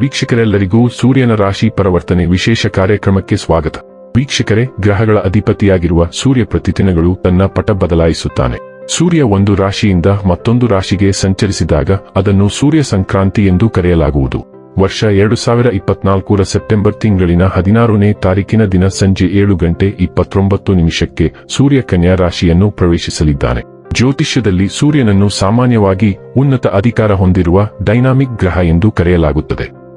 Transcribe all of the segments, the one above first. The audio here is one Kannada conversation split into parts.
ವೀಕ್ಷಕರೆಲ್ಲರಿಗೂ ಸೂರ್ಯನ ರಾಶಿ ಪರಿವರ್ತನೆ ವಿಶೇಷ ಕಾರ್ಯಕ್ರಮಕ್ಕೆ ಸ್ವಾಗತ. ವೀಕ್ಷಕರೇ, ಗ್ರಹಗಳ ಅಧಿಪತಿಯಾಗಿರುವ ಸೂರ್ಯ ಪ್ರತಿದಿನಗಳು ತನ್ನ ಪಟ ಬದಲಾಯಿಸುತ್ತಾನೆ. ಸೂರ್ಯ ಒಂದು ರಾಶಿಯಿಂದ ಮತ್ತೊಂದು ರಾಶಿಗೆ ಸಂಚರಿಸಿದಾಗ ಅದನ್ನು ಸೂರ್ಯ ಸಂಕ್ರಾಂತಿ ಎಂದು ಕರೆಯಲಾಗುವುದು. ವರ್ಷ ಎರಡು ಸಾವಿರ ಇಪ್ಪತ್ನಾಲ್ಕರ ಸೆಪ್ಟೆಂಬರ್ ತಿಂಗಳಿನ ಹದಿನಾರನೇ ತಾರೀಕಿನ ದಿನ ಸಂಜೆ ಏಳು ಗಂಟೆ ಇಪ್ಪತ್ತೊಂಬತ್ತು ನಿಮಿಷಕ್ಕೆ ಸೂರ್ಯ ಕನ್ಯಾ ರಾಶಿಯನ್ನು ಪ್ರವೇಶಿಸಲಿದ್ದಾನೆ. ಜ್ಯೋತಿಷ್ಯದಲ್ಲಿ ಸೂರ್ಯನನ್ನು ಸಾಮಾನ್ಯವಾಗಿ ಉನ್ನತ ಅಧಿಕಾರ ಹೊಂದಿರುವ ಡೈನಾಮಿಕ್ ಗ್ರಹ ಎಂದು ಕರೆಯಲಾಗುತ್ತದೆ.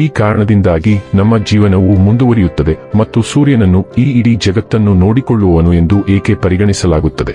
ಈ ಕಾರಣದಿಂದಾಗಿ ನಮ್ಮ ಜೀವನವು ಮುಂದುವರಿಯುತ್ತದೆ ಮತ್ತು ಸೂರ್ಯನನ್ನು ಈ ಇಡೀ ಜಗತ್ತನ್ನು ನೋಡಿಕೊಳ್ಳುವನು ಎಂದು ಏಕೆ ಪರಿಗಣಿಸಲಾಗುತ್ತದೆ?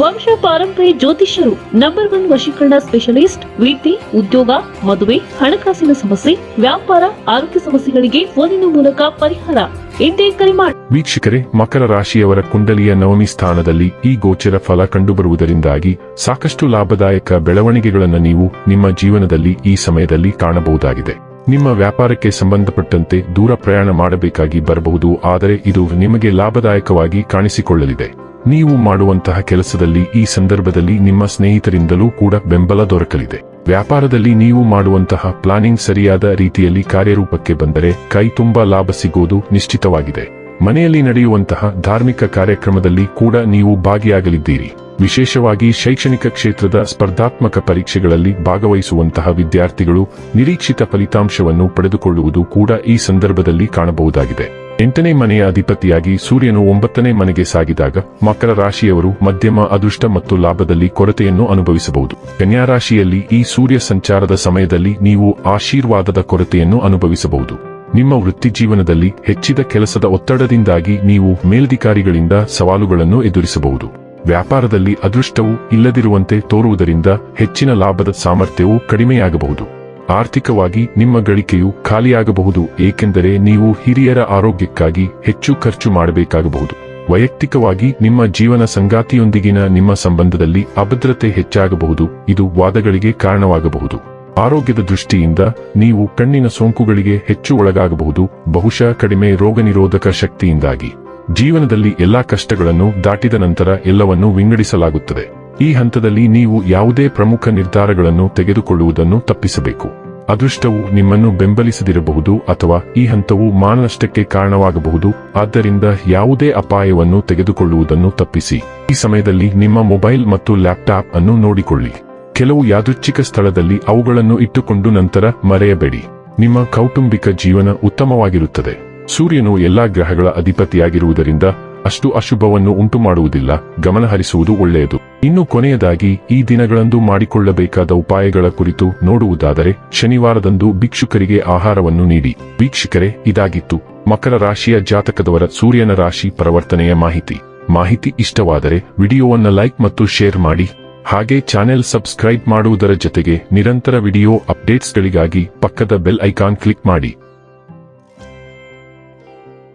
ವಂಶ ಪಾರಂಪರ್ಯ ಜ್ಯೋತಿಷ್ಯರು ನಂಬರ್ ಒನ್ ವಶೀಕರಣ ಸ್ಪೆಷಲಿಸ್ಟ್ ವಿದ್ಯೆ ಉದ್ಯೋಗ, ಮದುವೆ, ಹಣಕಾಸಿನ ಸಮಸ್ಯೆ, ವ್ಯಾಪಾರ, ಆರೋಗ್ಯ ಸಮಸ್ಯೆಗಳಿಗೆ ಫೋನಿನ ಮೂಲಕ ಪರಿಹಾರ. ಎಂದೇ ಕರೆ ಮಾಡಿ ವೀಕ್ಷಕರೇ, ಮಕರ ರಾಶಿಯವರ ಕುಂಡಲಿಯ ನವಮಿ ಸ್ಥಾನದಲ್ಲಿ ಈ ಗೋಚರ ಫಲ ಕಂಡುಬರುವುದರಿಂದಾಗಿ ಸಾಕಷ್ಟು ಲಾಭದಾಯಕ ಬೆಳವಣಿಗೆಗಳನ್ನು ನೀವು ನಿಮ್ಮ ಜೀವನದಲ್ಲಿ ಈ ಸಮಯದಲ್ಲಿ ಕಾಣಬಹುದಾಗಿದೆ. ನಿಮ್ಮ ವ್ಯಾಪಾರಕ್ಕೆ ಸಂಬಂಧಪಟ್ಟಂತೆ ದೂರ ಪ್ರಯಾಣ ಮಾಡಬೇಕಾಗಿ ಬರಬಹುದು, ಆದರೆ ಇದು ನಿಮಗೆ ಲಾಭದಾಯಕವಾಗಿ ಕಾಣಿಸಿಕೊಳ್ಳಲಿದೆ. ನೀವು ಮಾಡುವಂತಹ ಕೆಲಸದಲ್ಲಿ ಈ ಸಂದರ್ಭದಲ್ಲಿ ನಿಮ್ಮ ಸ್ನೇಹಿತರಿಂದಲೂ ಕೂಡ ಬೆಂಬಲ ದೊರಕಲಿದೆ. ವ್ಯಾಪಾರದಲ್ಲಿ ನೀವು ಮಾಡುವಂತಹ ಪ್ಲಾನಿಂಗ್ ಸರಿಯಾದ ರೀತಿಯಲ್ಲಿ ಕಾರ್ಯರೂಪಕ್ಕೆ ಬಂದರೆ ಕೈ ತುಂಬಾ ಲಾಭ ಸಿಗುವುದು ನಿಶ್ಚಿತವಾಗಿದೆ. ಮನೆಯಲ್ಲಿ ನಡೆಯುವಂತಹ ಧಾರ್ಮಿಕ ಕಾರ್ಯಕ್ರಮದಲ್ಲಿ ಕೂಡ ನೀವು ಭಾಗಿಯಾಗಲಿದ್ದೀರಿ. ವಿಶೇಷವಾಗಿ ಶೈಕ್ಷಣಿಕ ಕ್ಷೇತ್ರದ ಸ್ಪರ್ಧಾತ್ಮಕ ಪರೀಕ್ಷೆಗಳಲ್ಲಿ ಭಾಗವಹಿಸುವಂತಹ ವಿದ್ಯಾರ್ಥಿಗಳು ನಿರೀಕ್ಷಿತ ಫಲಿತಾಂಶವನ್ನು ಪಡೆದುಕೊಳ್ಳುವುದು ಕೂಡ ಈ ಸಂದರ್ಭದಲ್ಲಿ ಕಾಣಬಹುದಾಗಿದೆ. ಎಂಟನೇ ಮನೆಯ ಅಧಿಪತಿಯಾಗಿ ಸೂರ್ಯನು ಒಂಬತ್ತನೇ ಮನೆಗೆ ಸಾಗಿದಾಗ ಮಕರ ರಾಶಿಯವರು ಮಧ್ಯಮ, ಅದೃಷ್ಟ ಮತ್ತು ಲಾಭದಲ್ಲಿ ಕೊರತೆಯನ್ನು ಅನುಭವಿಸಬಹುದು. ಕನ್ಯಾ ರಾಶಿಯಲ್ಲಿ ಈ ಸೂರ್ಯ ಸಂಚಾರದ ಸಮಯದಲ್ಲಿ ನೀವು ಆಶೀರ್ವಾದದ ಕೊರತೆಯನ್ನು ಅನುಭವಿಸಬಹುದು. ನಿಮ್ಮ ವೃತ್ತಿ ಜೀವನದಲ್ಲಿ ಹೆಚ್ಚಿದ ಕೆಲಸದ ಒತ್ತಡದಿಂದಾಗಿ ನೀವು ಮೇಲಧಿಕಾರಿಗಳಿಂದ ಸವಾಲುಗಳನ್ನು ಎದುರಿಸಬಹುದು. ವ್ಯಾಪಾರದಲ್ಲಿ ಅದೃಷ್ಟವು ಇಲ್ಲದಿರುವಂತೆ ತೋರುವುದರಿಂದ ಹೆಚ್ಚಿನ ಲಾಭದ ಸಾಮರ್ಥ್ಯವು ಕಡಿಮೆಯಾಗಬಹುದು. ಆರ್ಥಿಕವಾಗಿ ನಿಮ್ಮ ಗಳಿಕೆಯು ಖಾಲಿಯಾಗಬಹುದು, ಏಕೆಂದರೆ ನೀವು ಹಿರಿಯರ ಆರೋಗ್ಯಕ್ಕಾಗಿ ಹೆಚ್ಚು ಖರ್ಚು ಮಾಡಬೇಕಾಗಬಹುದು. ವೈಯಕ್ತಿಕವಾಗಿ ನಿಮ್ಮ ಜೀವನ ಸಂಗಾತಿಯೊಂದಿಗಿನ ನಿಮ್ಮ ಸಂಬಂಧದಲ್ಲಿ ಅಭದ್ರತೆ ಹೆಚ್ಚಾಗಬಹುದು, ಇದು ವಾದಗಳಿಗೆ ಕಾರಣವಾಗಬಹುದು. ಆರೋಗ್ಯದ ದೃಷ್ಟಿಯಿಂದ ನೀವು ಕಣ್ಣಿನ ಸೋಂಕುಗಳಿಗೆ ಹೆಚ್ಚು ಒಳಗಾಗಬಹುದು, ಬಹುಶಃ ಕಡಿಮೆ ರೋಗನಿರೋಧಕ ಶಕ್ತಿಯಿಂದಾಗಿ. ಜೀವನದಲ್ಲಿ ಎಲ್ಲಾ ಕಷ್ಟಗಳನ್ನು ದಾಟಿದ ನಂತರ ಎಲ್ಲವನ್ನೂ ವಿಂಗಡಿಸಲಾಗುತ್ತದೆ. ಈ ಹಂತದಲ್ಲಿ ನೀವು ಯಾವುದೇ ಪ್ರಮುಖ ನಿರ್ಧಾರಗಳನ್ನು ತೆಗೆದುಕೊಳ್ಳುವುದನ್ನು ತಪ್ಪಿಸಬೇಕು. ಅದೃಷ್ಟವು ನಿಮ್ಮನ್ನು ಬೆಂಬಲಿಸದಿರಬಹುದು ಅಥವಾ ಈ ಹಂತವು ಮಾನನಷ್ಟಕ್ಕೆ ಕಾರಣವಾಗಬಹುದು. ಆದ್ದರಿಂದ ಯಾವುದೇ ಅಪಾಯವನ್ನು ತೆಗೆದುಕೊಳ್ಳುವುದನ್ನು ತಪ್ಪಿಸಿ. ಈ ಸಮಯದಲ್ಲಿ ನಿಮ್ಮ ಮೊಬೈಲ್ ಮತ್ತು ಲ್ಯಾಪ್ಟಾಪ್ ಅನ್ನು ನೋಡಿಕೊಳ್ಳಿ. ಕೆಲವು ಯಾದೃಚ್ಛಿಕ ಸ್ಥಳದಲ್ಲಿ ಅವುಗಳನ್ನು ಇಟ್ಟುಕೊಂಡು ನಂತರ ಮರೆಯಬೇಡಿ. ನಿಮ್ಮ ಕೌಟುಂಬಿಕ ಜೀವನ ಉತ್ತಮವಾಗಿರುತ್ತದೆ. ಸೂರ್ಯನು ಎಲ್ಲಾ ಗ್ರಹಗಳ ಅಧಿಪತಿಯಾಗಿರುವುದರಿಂದ ಅಷ್ಟು ಅಶುಭವನ್ನು ಉಂಟುಮಾಡುವುದಿಲ್ಲ. ಗಮನಹರಿಸುವುದು ಒಳ್ಳೆಯದು. ಇನ್ನು ಕೊನೆಯದಾಗಿ, ಈ ದಿನಗಳಂದು ಮಾಡಿಕೊಳ್ಳಬೇಕಾದ ಉಪಾಯಗಳ ಕುರಿತು ನೋಡುವುದಾದರೆ, ಶನಿವಾರದಂದು ಭಿಕ್ಷುಕರಿಗೆ ಆಹಾರವನ್ನು ನೀಡಿ. ವೀಕ್ಷಕರೇ, ಇದಾಗಿತ್ತು. ಮಕರ ರಾಶಿಯ ಜಾತಕದವರ ಸೂರ್ಯನ ರಾಶಿ ಪರಿವರ್ತನೆಯ ಮಾಹಿತಿ. ಮಾಹಿತಿ ಇಷ್ಟವಾದರೆ, ವಿಡಿಯೋವನ್ನ ಲೈಕ್ ಮತ್ತು ಶೇರ್ ಮಾಡಿ. ಹಾಗೆ ಚಾನೆಲ್ ಸಬ್ಸ್ಕ್ರೈಬ್ ಮಾಡುವುದರ ಜೊತೆಗೆ, ನಿರಂತರ ವಿಡಿಯೋ ಅಪ್ಡೇಟ್ಸ್ಗಳಿಗಾಗಿ ಪಕ್ಕದ ಬೆಲ್ ಐಕಾನ್ ಕ್ಲಿಕ್ ಮಾಡಿ.